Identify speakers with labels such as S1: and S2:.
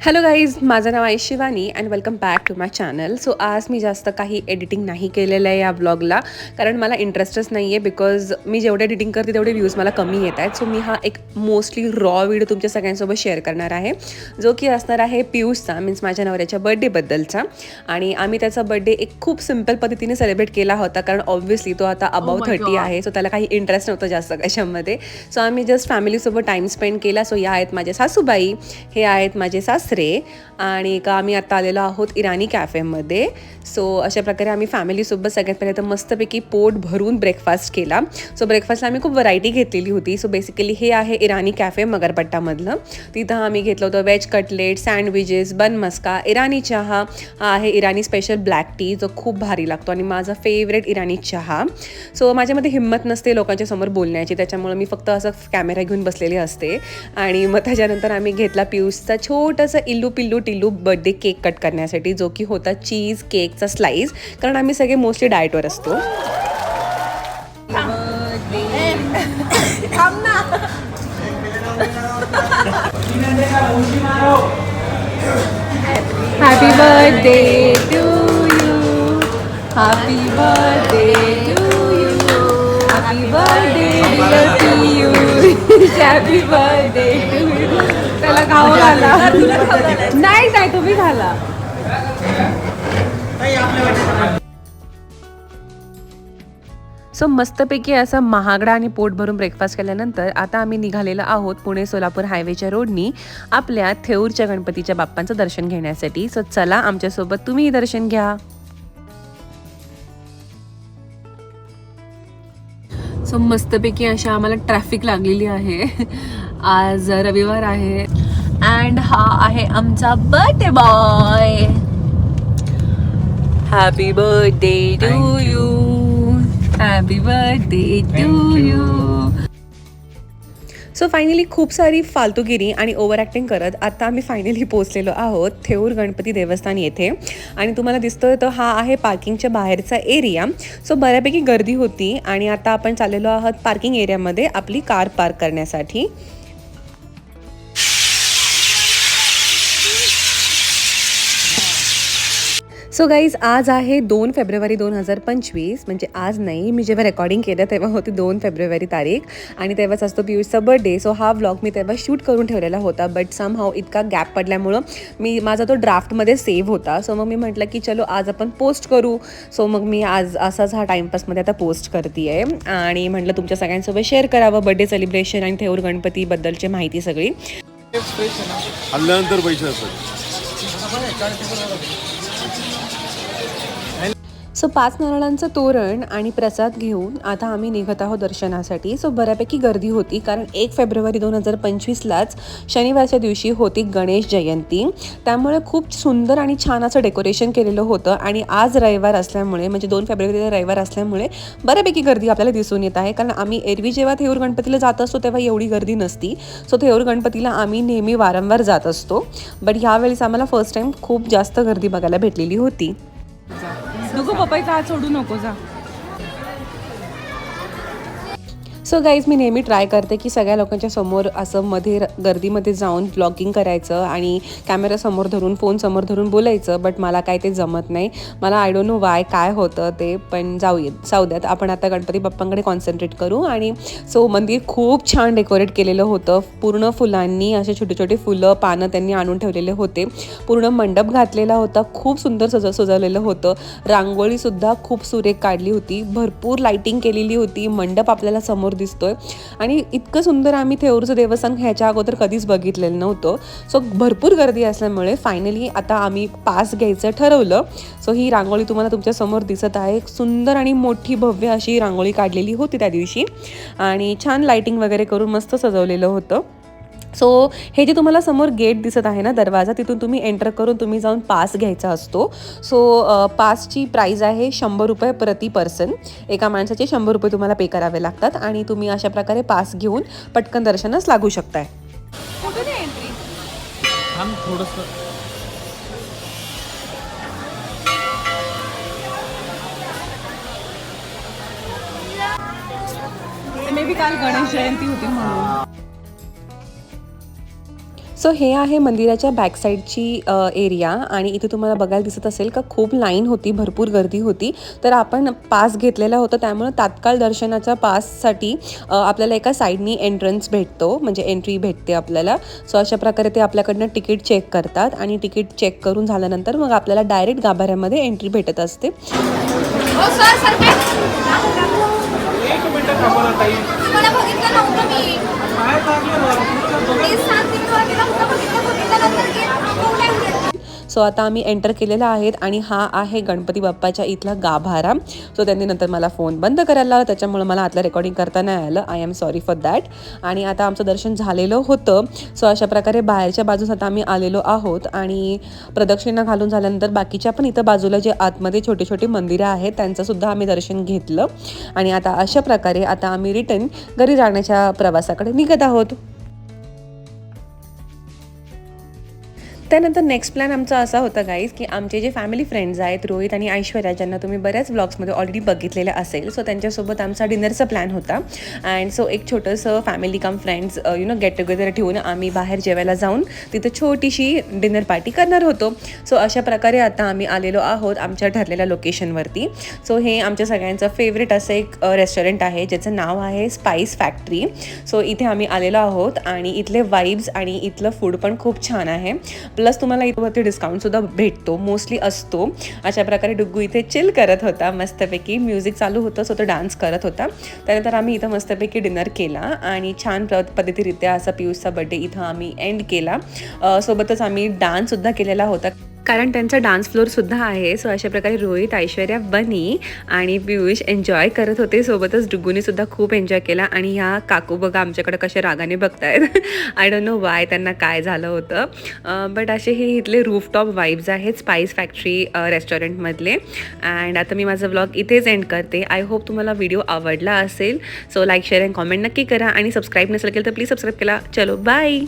S1: Hello guys माझं नाव आहे Shivani and welcome back to my channel so आज मी जास्त काही एडिटिंग नाही केलेलं आहे या ब्लॉगला कारण मला इंटरेस्टच नाही आहे बिकॉज मी जेवढे एडिटिंग करते तेवढे व्ह्यूज मला कमी येत आहेत. सो मी हा एक मोस्टली रॉ व्हिडिओ तुमच्या सगळ्यांसोबत शेअर करणार आहे. जो की असणार आहे पियुषचा मीन्स माझ्या नवऱ्याच्या बड्डेबद्दलचा आणि आम्ही त्याचा बड्डे एक खूप सिंपल पद्धतीने सेलिब्रेट केला होता कारण ऑब्व्हियसली तो आता अबाव थर्टी आहे. सो त्याला काही इंटरेस्ट नव्हतं जास्त कशामध्ये. सो आम्ही जस्ट फॅमिलीसोबत टाईम स्पेंड केला. सो या आहेत माझे सासूबाई हे आहेत माझे सासरे आणि का आम्ही आता आलेलो आहोत इराणी कॅफेमध्ये. सो अशा प्रकारे आम्ही फॅमिलीसोबत सगळ्यात पहिले तर मस्तपैकी पोट भरून ब्रेकफास्ट केला. सो ब्रेकफास्टला आम्ही खूप व्हरायटी घेतलेली होती. सो बेसिकली हे आहे इराणी कॅफे मगरपट्टामधलं. तिथं आम्ही घेतलं होतं veg cutlet sandwiches bun maska Irani चहा. हा आहे इराणी स्पेशल ब्लॅक टी जो खूप भारी लागतो आणि माझा फेवरेट इराणी चहा. सो माझ्यामध्ये हिंमत नसते लोकांच्या समोर बोलण्याची. त्याच्यामुळे मी फक्त असं कॅमेरा घेऊन बसलेली असते. आणि मग त्याच्यानंतर आम्ही घेतला पियुसचा छोटंसं इल्लू पिल्लू टिल्लू बर्थडे केक कट करण्यासाठी जो की होता चीज केकचा स्लाईस कारण आम्ही सगळे मोस्टली डाएटवर असतो. Happy birthday to you happy birthday to you happy birthday you happy birthday to you त्याला खाऊ घाला नाही? नाही तुम्ही घाला. सो मस्तपैकी असं महागडा आणि पोट भरून ब्रेकफास्ट केल्यानंतर आता आम्ही निघालेलो आहोत पुणे सोलापूर हायवेच्या रोडनी आपल्या थेऊरच्या गणपतीच्या बाप्पांचं दर्शन घेण्यासाठी. सो चला आमच्यासोबत तुम्ही दर्शन घ्या. सो मस्तपैकी अशा आम्हाला ट्रॅफिक लागलेली आहे. आज रविवार आहे. अँड हा आहे आमचा birthday boy happy birthday to you happy birthday to you so finally खूप सारी फालतूगिरी आणि ओव्हर ॲक्टिंग करत आता आम्ही फायनली पोचलेलो आहोत थेऊर गणपती देवस्थान येथे. आणि तुम्हाला दिसतोय तो हा आहे पार्किंगच्या बाहेरचा एरिया सो बऱ्यापैकी गर्दी होती आणि आता आपण चाललेलो आहोत पार्किंग एरियामध्ये आपली कार पार्क करण्यासाठी. सो गाईज आज आहे दोन फेब्रुवारी दोन हजार पंचवीस म्हणजे आज नाही मी जेव्हा रेकॉर्डिंग केलं तेव्हा होती दोन फेब्रुवारी तारीख आणि तेव्हाच असतो पियुषचा बर्थडे सो हा व्लॉग मी तेव्हा शूट करून ठेवलेला होता बट सम हाव इतका गॅप पडल्यामुळं मी माझा तो ड्राफ्टमध्ये सेव्ह होता. सो मग मी म्हटलं की चलो आज आपण पोस्ट करू. सो मग मी आज असाच हा टाईमपासमध्ये आता पोस्ट करते आहे आणि म्हटलं तुमच्या सगळ्यांसोबत शेअर करावं बर्थडे सेलिब्रेशन आणि थेऊर गणपतीबद्दलची माहिती सगळी.
S2: आल्यानंतर पैसे असतात.
S1: सो पाच नारळांचं तोरण आणि प्रसाद घेऊन आता आम्ही निघत आहोत दर्शनासाठी. सो बऱ्यापैकी गर्दी होती कारण एक फेब्रुवारी दोन हजार पंचवीसलाच शनिवारच्या दिवशी होती गणेश जयंती. त्यामुळे खूप सुंदर आणि छान असं डेकोरेशन केलेलं होतं आणि आज रविवार असल्यामुळे म्हणजे दोन फेब्रुवारीला रविवार असल्यामुळे बऱ्यापैकी गर्दी आपल्याला दिसून येत आहे. कारण आम्ही एरवी जेव्हा थेऊर गणपतीला जात असतो तेव्हा एवढी गर्दी नसती. सो थेऊर गणपतीला आम्ही नेहमी वारंवार जात असतो. बट ह्यावेळेस आम्हाला फर्स्ट टाईम खूप जास्त गर्दी बघायला भेटलेली होती.
S3: नको पपई का सोडू नको जा.
S1: सो गाईज मी नेहमी ट्राय करते की सगळ्या लोकांच्या समोर असं मध्ये र- गर्दीमध्ये जाऊन ब्लॉगिंग करायचं आणि कॅमेरा समोर धरून फोन समोर धरून बोलायचं बट मला काय ते जमत नाही. मला आय डोंट नो वाय काय होतं ते पण जाऊयात जाऊ द्यात. आपण आता गणपती बाप्पांकडे कॉन्सन्ट्रेट करू आणि सो मंदिर खूप छान डेकोरेट केलेलं होतं. पूर्ण फुलांनी असे छोटे छोटे फुलं पानं त्यांनी आणून ठेवलेले होते. पूर्ण मंडप घातलेला होता. खूप सुंदर सज सजवलेलं होतं. रांगोळीसुद्धा खूप सुरेख काढली होती. भरपूर लाईटिंग केलेली होती. मंडप आपल्याला समोर दिसतोय. आणि इतकं सुंदर आम्ही थेऊरचं देवस्थान ह्याच्या अगोदर कधीच बघितलेलं नव्हतं. सो भरपूर गर्दी असल्यामुळे फायनली आता आम्ही पास घ्यायचं ठरवलं. सो ही रांगोळी तुम्हाला तुमच्यासमोर दिसत आहे. एक सुंदर आणि मोठी भव्य अशी रांगोळी काढलेली होती त्या दिवशी. आणि छान लाइटिंग वगैरे करून मस्त सजवलेलं होतं. सो हे जे तुम्हाला समोर गेट दिसत आहे ना दरवाजा तिथून तुम्ही एंटर करून तुम्ही जाऊन पास घ्यायचा असतो. सो पासची प्राईज आहे शंभर रुपये प्रति पर्सन एका माणसाचे शंभर रुपये तुम्हाला पे करावे लागतात आणि तुम्ही अशा प्रकारे पास घेऊन पटकन दर्शनास लागू शकताय.
S3: मे बी काल गणेश जयंती होती म्हणून.
S1: सो हे आहे मंदिराच्या बॅक साईडची एरिया आणि इथे तुम्हाला बघायला दिसत असेल का खूप लाईन होती भरपूर गर्दी होती. तर आपण पास घेतलेला होता त्यामुळं तात्काळ दर्शनाच्या पाससाठी आपल्याला एका साईडनी एंट्रन्स भेटतो म्हणजे एंट्री भेटते आपल्याला. सो अशा प्रकारे ते आपल्याकडनं तिकीट चेक करतात आणि तिकीट चेक करून झाल्यानंतर मग आपल्याला डायरेक्ट गाभाऱ्यामध्ये एंट्री भेटत असते.
S2: मला बघितलं नव्हतं मी तेच सांगते मी तुला नव्हतं बघितलं बघितल्यानंतर की खूप टाइम गेला
S1: सो आता आम्ही एंटर केलेला आहेत आणि हा आहे गणपती बाप्पाच्या इथला गाभारा. सो त्यांनी नंतर मला फोन बंद करायला लावला. त्याच्यामुळे मला आतलं रेकॉर्डिंग करता नाही आलं. I am sorry for that आणि आता आमचं दर्शन झालेलं होतं. सो अशा प्रकारे बाहेरच्या बाजूस आता आम्ही आलेलो आहोत. आणि प्रदक्षिणा घालून झाल्यानंतर बाकीच्या पण इथं बाजूला जे आतमध्ये छोटे छोटे मंदिरं आहेत त्यांचंसुद्धा आम्ही दर्शन घेतलं. आणि आता अशा प्रकारे आता आम्ही रिटर्न घरी जाण्याच्या प्रवासाकडे निघत आहोत. त्यानंतर नेक्स्ट प्लॅन आमचा असा होता गाईज की आमचे जे फॅमिली फ्रेंड्स आहेत रोहित आणि ऐश्वर्या ज्यांना तुम्ही बऱ्याच ब्लॉग्समध्ये ऑलरेडी बघितलेलं असेल सो त्यांच्यासोबत आमचा डिनरचा प्लॅन होता. अँड सो एक छोटंसं family cum friends you know get together ठेवून आम्ही बाहेर जेवायला जाऊन तिथं छोटीशी डिनर पार्टी करणार होतो. सो अशा प्रकारे आता आम्ही आलेलो आहोत आमच्या ठरलेल्या लोकेशनवरती सो हे आमच्या सगळ्यांचं फेवरेट असं एक uh, रेस्टॉरंट आहे ज्याचं नाव आहे स्पाईस फॅक्टरी सो इथे आम्ही आलेलो आहोत आणि इथले वाईब्स आणि इथलं फूड पण खूप छान आहे. प्लस तुम्हाला इथवरती डिस्काउंटसुद्धा भेटतो मोस्टली असतो. अशा प्रकारे डुग्गू इथे चिल करत होता मस्तपैकी म्युझिक चालू होतं सो तो डान्स करत होता. त्यानंतर आम्ही इथं मस्तपैकी डिनर केला आणि छान प्र पद्धतीरित्या असा पियुषचा बड्डे इथं आम्ही एंड केला. सोबतच आम्ही डान्ससुद्धा केलेला होता. कारण त्यांचा डान्स फ्लोअरसुद्धा आहे. सो अशा प्रकारे रोहित ऐश्वर्या बनी आणि पियुष एन्जॉय करत होते. सोबतच डुग्गूने खूप एन्जॉय केला. आणि ह्या काकू बघा आमच्याकडे कशा रागाने बघतायत. आय डोंट नो वाय त्यांना काय झालं होतं. बट असे हे इथले रूफटॉप वाईब्स आहेत स्पाइस फॅक्टरी रेस्टॉरंटमधले अँड आता मी माझा व्लॉग इथेच एंड करते. आय होप तुम्हाला व्हिडिओ आवडला असेल. So like share and comment नक्की करा. आणि सबस्क्राईब नसेल केलं तर प्लीज सबस्क्राईब केला. चलो बाय